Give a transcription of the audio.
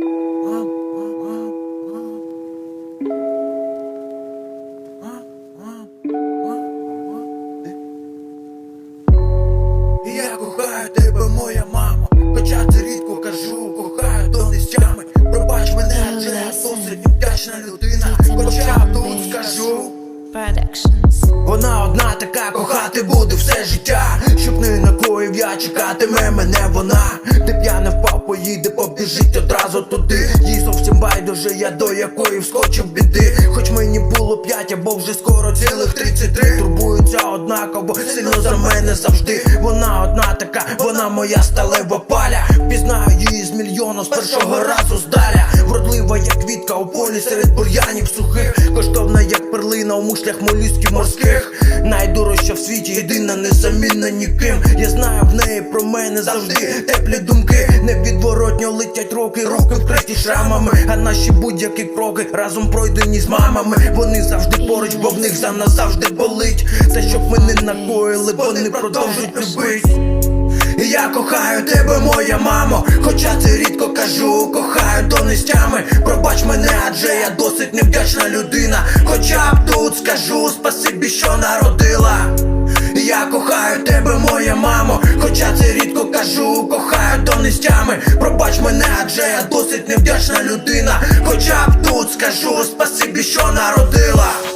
Я кохаю тебе, моя мама, хоча це рідко кажу, кохаю до нестями. Пробач мене, адже я досить невдячна людина. Хоча тут скажу. Вона одна така, кохати буде все життя. Щоб не накоїв я чекатиме мене вона. Побіжить одразу туди. Їй зовсім байдуже, я до якої вскочив біди. Хоч мені було п'ять, або вже скоро цілих 33 Турбується однаково, сильно за мене завжди. Вона одна така, вона моя сталева паля. Впізнаю її з мільйону з першого разу здаля. Вродлива, як квітка у полі серед бур'янів сухих. Коштовна, як перлина у мушлях молюсків морських. Найдорожча в світі, єдина, незамінна ніким. Я знаю в неї про мене завжди теплі думки. Невідворотньо летять роки, роки вкриті шрамами. А наші будь-які кроки разом пройдені з мамами. Вони завжди поруч, бо в них за нас завжди болить. Це щоб ми не накоїли, вони продовжують любить. Я кохаю тебе, моя мамо, хоча це рідко кажу, кохаю до нестями. Пробач мене, адже я досить невдячна людина. Хоча б тут скажу спасибі, що народила. Я кохаю тебе, моя мамо, хоча це рідко кажу, кохаю нестями. Пробач мене, адже я досить невдячна людина. Хоча б тут скажу спасибі, що народила.